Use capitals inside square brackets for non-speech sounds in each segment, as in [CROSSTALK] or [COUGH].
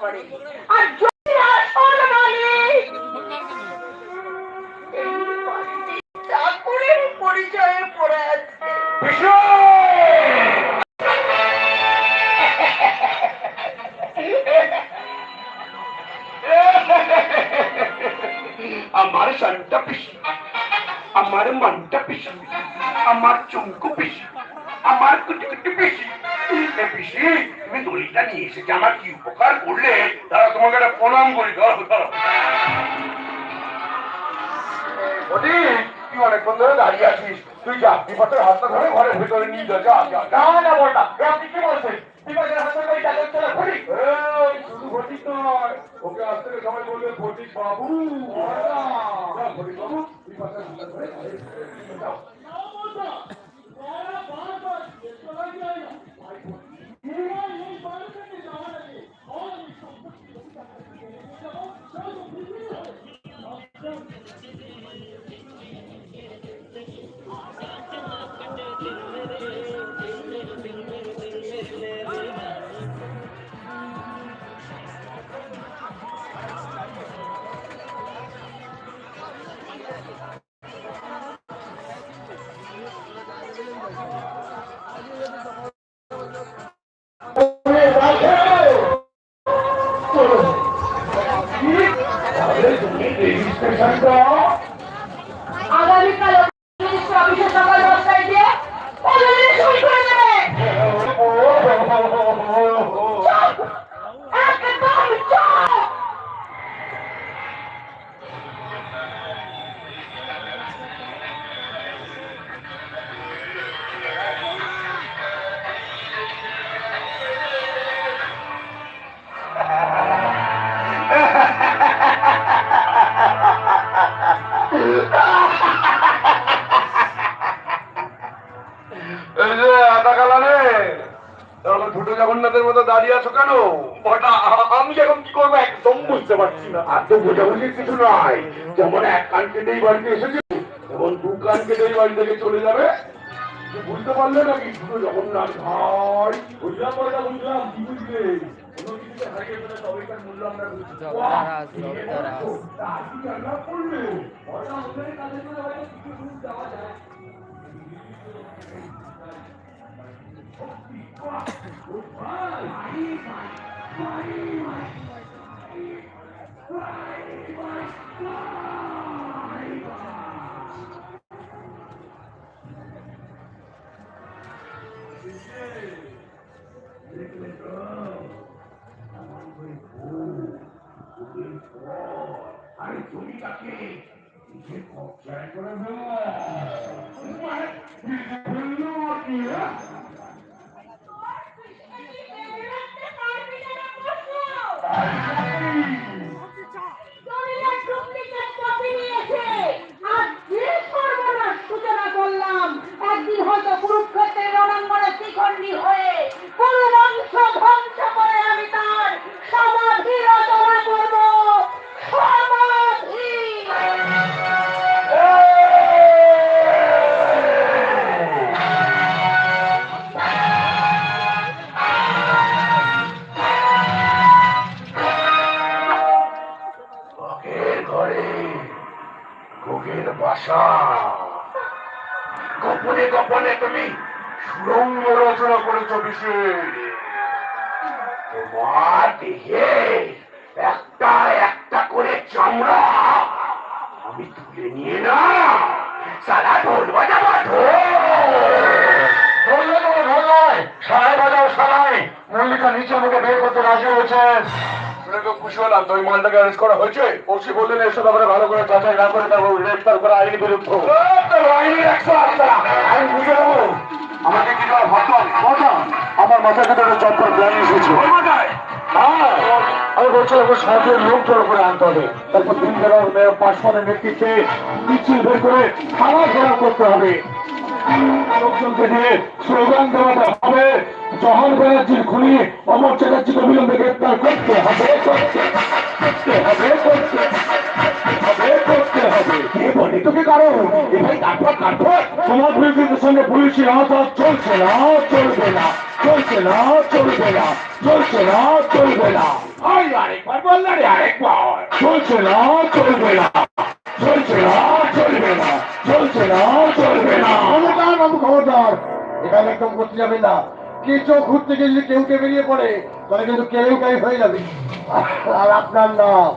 করে আর যদি আসল মালিক এই পরিচয়ে পড়ে আছে আমার পিসি আমার মনটা পিসি আমার চুমকু পিসি আমার কুটি কুটি পিসি পিসি। তুমি দড়িটা নিয়ে এসেছে আমার কি উপকার করলে? তারা তোমাকে একটা প্রণাম করি ধরো ধরো তুই অনেকক্ষণ ধরে দাঁড়িয়ে আছিস। তুই যা বিপদের হাতটা ধরে ঘরের ভিতরে নিয়ে যা যা যা। যা না বলটা আপনি কি বলছেন? বিপদের হাতটা ধরে টাকা চলে ফটিক শুধু ফটিক নয়। ওকে আজ থেকে সবাই বলবে ফটিক বাবু। যা, ফটিক বাবু বিপদের হাতটা ধরে Thank you. দাঁড়িয়ে আছো কেন? আমি এখন কি করব একদম বুঝতে পারছি না। আর তো বোঝাবুঝির কিছু নয় যেমন এক কান কেটেই বাড়িতে এসেছে এবং দু কান কেটেই বাড়ি থেকে চলে যাবে। বুঝতে পারলে নাকি? ছোট জগন্নাথ ভাই। বুঝলাম বলটা বুঝলাম কি বুঝলে? কোনো কিছুতে আরে তুমি তাকে কবজায় করে ফেলো গোপনে তুমি সুরঙ্গ রচনা করেছ বিশেষ তোমার দেহে একটা একটা করে চামড়া আমি তুলে নিয়ে না সারা ঢোল বাজাবো ঢোল ঢোল ঢোল সারাই বাজাও সারাই মল্লিকা নিচে আমাকে বের করতে রাজি হয়েছেন খুশি হলাম। তো ওই মালটাকে অ্যারেস্ট করা হয়েছে? ওসি বললেন এসব ব্যাপারে ভালো করে যাচাই না করে তারপর গ্রেফতার করা আইনি বিরুদ্ধ। আইনি একশো আটটা। আইন বুঝে নেব। আমাকে কি দেওয়া আমার মাথার ভিতরে চপ্পল প্ল্যান এসেছে। আমি বলছিলাম সরকারের লোক জড়ো করে আনতে হবে। তারপর তিন জনের মেয়ের পাঁচজনের নেতৃত্বে মিছিল বের করে খাওয়া ঘোরা করতে হবে। লোকজনকে স্লোগান দেওয়াতে হবে। জহর ব্যানার্জির খুনি অমর চ্যাটার্জিকে অবিলম্বে গ্রেপ্তার করতে হবে করতে হবে, করতে আহত চলছে না, চলবে না চলছে না, চলবে না। একদম করতে যাবে না। কিছু ঘুরতে গেলে যদি কেউ কে বেরিয়ে পড়ে? তাহলে কিন্তু কেউ কাই হয়ে যাবে। আর আপনার নাম?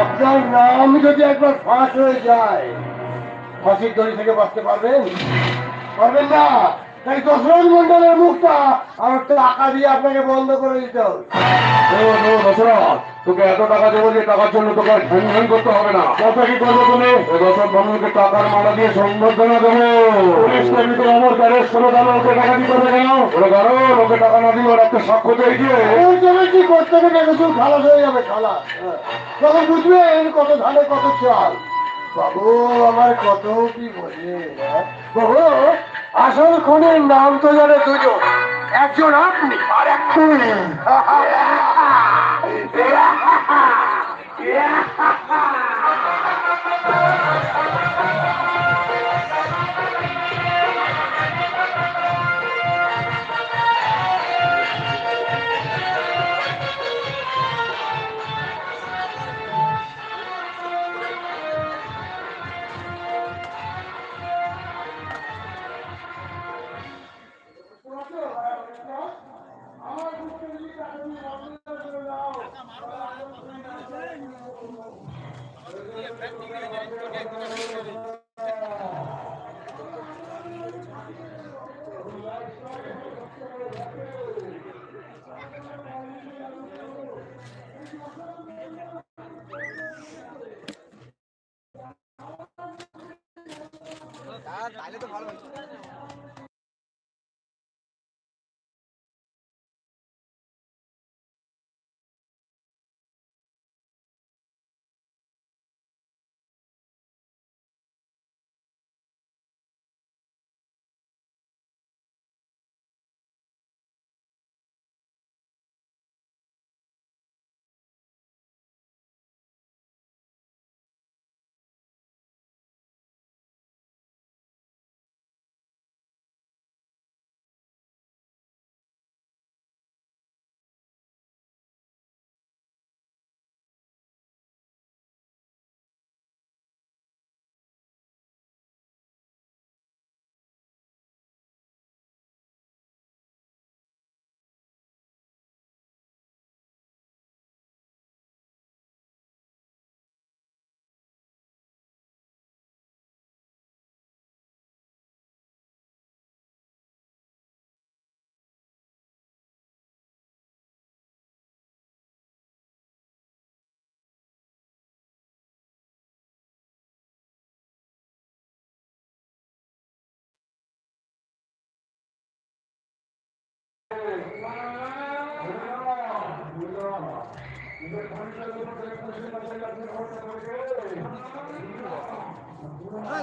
আপনার নাম যদি একবার ফাঁস হয়ে যায়, ফাঁসির দড়ি থেকে বাঁচতে পারবেন? পারবেন না? তাই দশরথ মন্ডলের মুখটা আমার টাকা দিয়ে আপনাকে বন্ধ করে দিতে হবে। দশরথ তোকে এত টাকা দেবো যে টাকার জন্য তোকে ধ্যান করতে হবে না। কত কি করব তুমি? ওই দশরথ মন্ডলকে টাকার মালা দিয়ে সংবর্ধনা দেবো। পুলিশ কর্মী তো আমার গ্যারেজ করে তাহলে ওকে টাকা দিতে হবে কেন? ওরে ওকে টাকা না দিয়ে ওর একটা সাক্ষ্য চাইছে তুমি কি করতে হবে কিছু খালাস হয়ে যাবে খালাস তখন বুঝবেন কত ধানে কত চাল। বাবু আমার কত কি বলে? বাবু আসল খুনের নাম তো জানে দুজন। একজন আপনি আর এক তুমি [LAUGHS] এই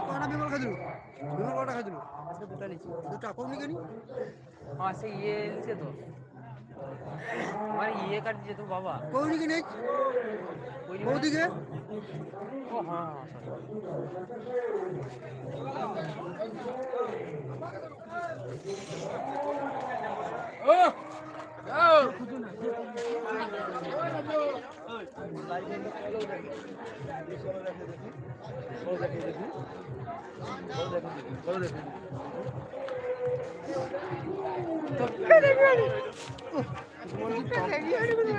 কটা বিমল খাইছিল। বিমল কটা খাইছিল। দুটা নিচ্ছি দুটা কম নিকে নি? হ্যাঁ, সে ইয়ে নিচ্ছে তো। আমার ইয়ে কাট দিয়েছে তো বাবা। কৌনিকে নেই কৌদিকে হ্যাঁ, হ্যাঁ, হ্যাঁ দেখি